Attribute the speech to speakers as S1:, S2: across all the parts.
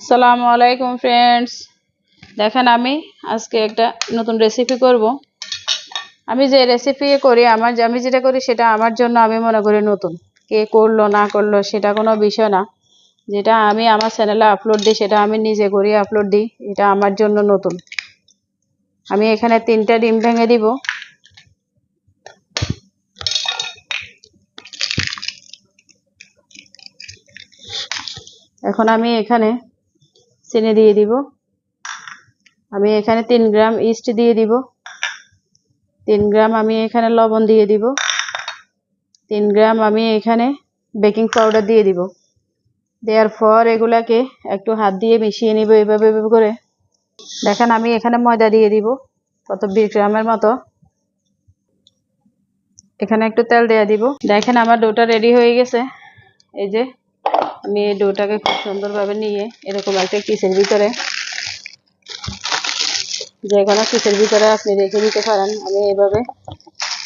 S1: সালামু আলাইকুম ফ্রেন্ডস দেখেন আমি আজকে একটা নতুন রেসিপি করব। আমি যে রেসিপি করি, আমার আমি যেটা করি সেটা আমার জন্য আমি মনে করি নতুন। কে করল, না করল সেটা কোনো বিষয় না। যেটা আমি আমার চ্যানেলে আপলোড দিই, সেটা আমি নিজে করি আপলোড দিই, এটা আমার জন্য নতুন। আমি এখানে তিনটা ডিম ভেঙে দিব। এখন আমি এখানে চিনি দিয়ে দিব। আমি এখানে তিন গ্রাম ইস্ট দিয়ে দিব। তিন গ্রাম আমি এখানে লবণ দিয়ে দিব। তিন গ্রাম আমি এখানে বেকিং পাউডার দিয়ে দিব। দেওয়ার পর এগুলাকে একটু হাত দিয়ে মিশিয়ে নিব এভাবে এভাবে করে। দেখেন, আমি এখানে ময়দা দিয়ে দিব। কত বিশ গ্রামের মতো। এখানে একটু তেল দেওয়া দিব। দেখেন, আমার ডোটা রেডি হয়ে গেছে। এই যে আমি এই ডোটাকে খুব সুন্দরভাবে নিয়ে এরকম একটা কিসের ভিতরে, যে কোনো কিসের ভিতরে আপনি রেখে দিতে পারেন। আমি এভাবে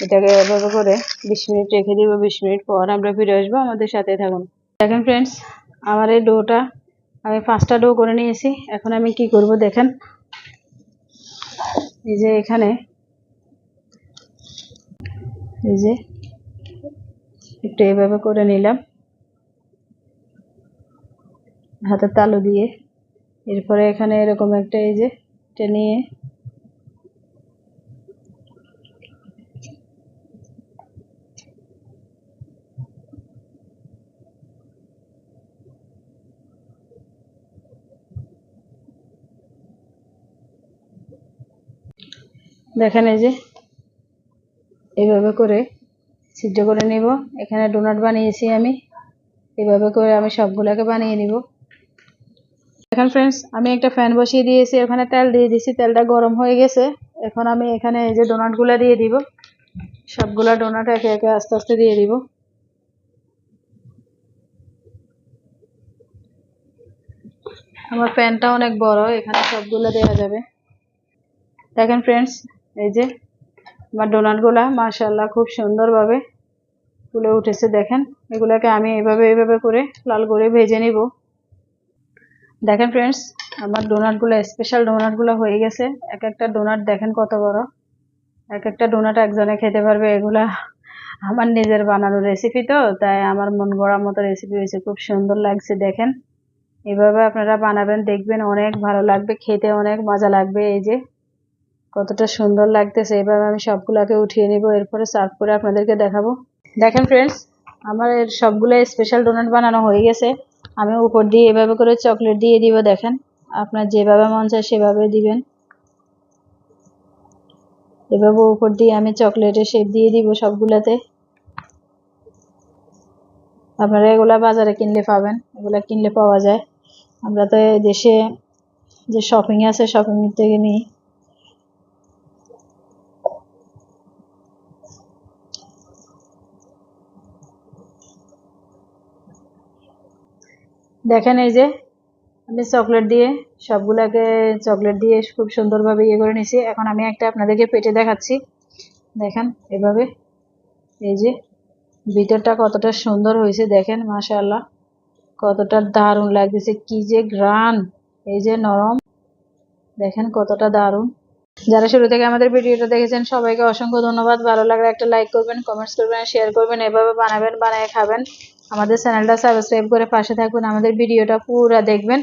S1: এটাকে এভাবে করে বিশ মিনিট রেখে দিব। বিশ মিনিট পর আমরা ফিরে আসব আমাদের সাথে থাকুন। দেখেন ফ্রেন্ডস আমার এই ডোটা, আমি পাঁচটা ডো করে নিয়েছি। এখন আমি কি করব দেখেন? এই যে এখানে, এই যে একটু এভাবে করে নিলাম। হাতের তালু দিয়ে। এরপরে এখানে এরকম একটা এই যে এটা নিয়ে। দেখেন এই যে এইভাবে করে সিদ্ধ করে নেব। এখানে ডোনাট বানিয়েছি আমি। এভাবে করে আমি সবগুলোকে বানিয়ে নিব। এখন ফ্রেন্ডস আমি একটা ফ্যান বসিয়ে দিয়েছি, ওখানে তেল দিয়ে দিয়েছি, তেলটা গরম হয়ে গেছে। এখন আমি এখানে এই যে ডোনাটগুলো দিয়ে দিব, সবগুলা ডোনাট একে একে আস্তে আস্তে দিয়ে দিব। আমার প্যানটা অনেক বড়, এখানে সবগুলো দেওয়া যাবে। দেখেন ফ্রেন্ডস এই যে আমার ডোনাটগুলা মাশাল্লাহ খুব সুন্দরভাবে ফুলে উঠেছে, দেখেন। এগুলাকে আমি এভাবে এভাবে করে লাল করে ভেজে নিব। দেখেন ফ্রেন্ডস আমার ডোনাটগুলো স্পেশাল ডোনাটগুলো হয়ে গেছে। এক একটা ডোনাট দেখেন কত বড়। এক একটা ডোনাট একজনে খেতে পারবে, এগুলা আমার নিজের বানানো রেসিপি তো, তাই আমার মন গড়ার মতো রেসিপি হয়েছে, খুব সুন্দর লাগছে দেখেন। এভাবে আপনারা বানাবেন, দেখবেন অনেক ভালো লাগবে, খেতে অনেক মজা লাগবে, এই যে। কতটা সুন্দর লাগতেছে, এভাবে আমি সবগুলোকে উঠিয়ে নিব, এরপরে সার্ভ করে আপনাদেরকে দেখাবো। দেখেন ফ্রেন্ডস আমার এর সবগুলো স্পেশাল ডোনাট বানানো হয়ে গেছে। আমি উপর দিয়ে এভাবে করে চকলেট দিয়ে দিব, দেখেন। আপনার যেভাবে মন চায় সেভাবে দিবেন। এভাবে উপর দিয়ে আমি চকলেটের শেপ দিয়ে দিব সবগুলাতে। আপনারা এগুলা বাজারে কিনলে পাবেন, এগুলা কিনলে পাওয়া যায়। আমরা তো দেশে যে শপিং আছে শপিং থেকে নিই। দেখেন এই যে, আমি চকলেট দিয়ে সবগুলাকে চকলেট দিয়ে খুব সুন্দরভাবে ইয়ে করে নিছি। এখন আমি একটা আপনাদেরকে পেটে দেখাচ্ছি। দেখেন এভাবে, এই যে ভিতরটা কতটা সুন্দর হয়েছে, দেখেন, মাশাআল্লাহ, কতটা দারুণ লাগতেছে, কি যে গ্রান এই যে নরম, দেখেন কতটা দারুণ। যারা শুরু থেকে আমাদের ভিডিওটা দেখেছেন, সবাইকে অসংখ্য ধন্যবাদ। ভালো লাগলে একটা লাইক করবেন কমেন্টস করবেন শেয়ার করবেন, এভাবে বানাবেন, বানায় খাবেন। আমাদের চ্যানেলটা সাবস্ক্রাইব করে পাশে থাকবেন আমাদের ভিডিওটা পুরো দেখবেন।